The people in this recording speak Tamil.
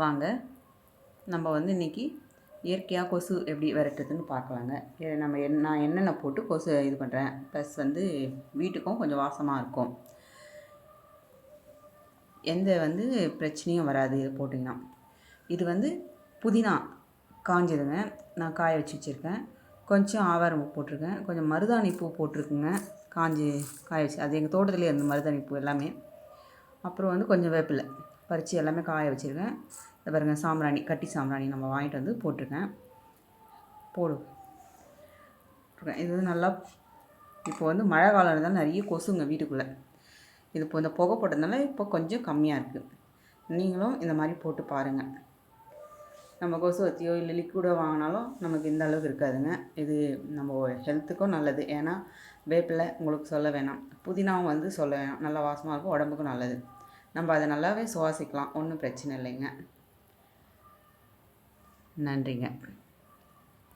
வாங்க. நம்ம வந்து இன்றைக்கி இயற்கையாக கொசு எப்படி விரட்டுறதுன்னு பார்க்கலாங்க. நம்ம என் நான் என்னென்ன போட்டு கொசு இது பண்ணுறேன் ப்ளஸ் வந்து வீட்டுக்கும் கொஞ்சம் வாசமாக இருக்கும். எந்த வந்து பிரச்சனையும் வராது இது போட்டிங்கன்னா. இது வந்து புதினா காஞ்சதுங்க. நான் காய வச்சு வச்சுருக்கேன். கொஞ்சம் ஆவாரம் பூ போட்டிருக்கேன். கொஞ்சம் மருதாணி பூ போட்டிருக்குங்க. காஞ்சி காய வச்சு. அது எங்கள் தோட்டத்துலேயே இருந்த மருதாணி பூ எல்லாமே. அப்புறம் வந்து கொஞ்சம் வேப்பிலை. பறித்து எல்லாமே காய வச்சுருக்கேன். இதை பாருங்கள் சாம்பிராணி கட்டி சாம்பிராணி நம்ம வாங்கிட்டு வந்து போட்டிருக்கேன். போடு. இது வந்து நல்லா இப்போ வந்து மழை காலம் இருந்தால் நிறைய கொசுங்க வீட்டுக்குள்ளே. இது இப்போ இந்த புகை போட்டதுனால இப்போ கொஞ்சம் கம்மியாக இருக்குது நீங்களும் இந்த மாதிரி போட்டு பாருங்கள் நம்ம கொசு வத்தியோ இல்லை லிக்விடோ வாங்கினாலும் நமக்கு இந்த அளவுக்கு இருக்காதுங்க. இது நம்ம ஹெல்த்துக்கும் நல்லது. ஏன்னா வேப்பில் உங்களுக்கு சொல்ல வேணாம். புதினாவும் வந்து சொல்ல வேணாம். நல்லா வாசமாக இருக்கும் உடம்புக்கும் நல்லது. நம்ம அதை நல்லாவே சுவாசிக்கலாம். ஒன்றும் பிரச்சனை இல்லைங்க. நன்றிங்க.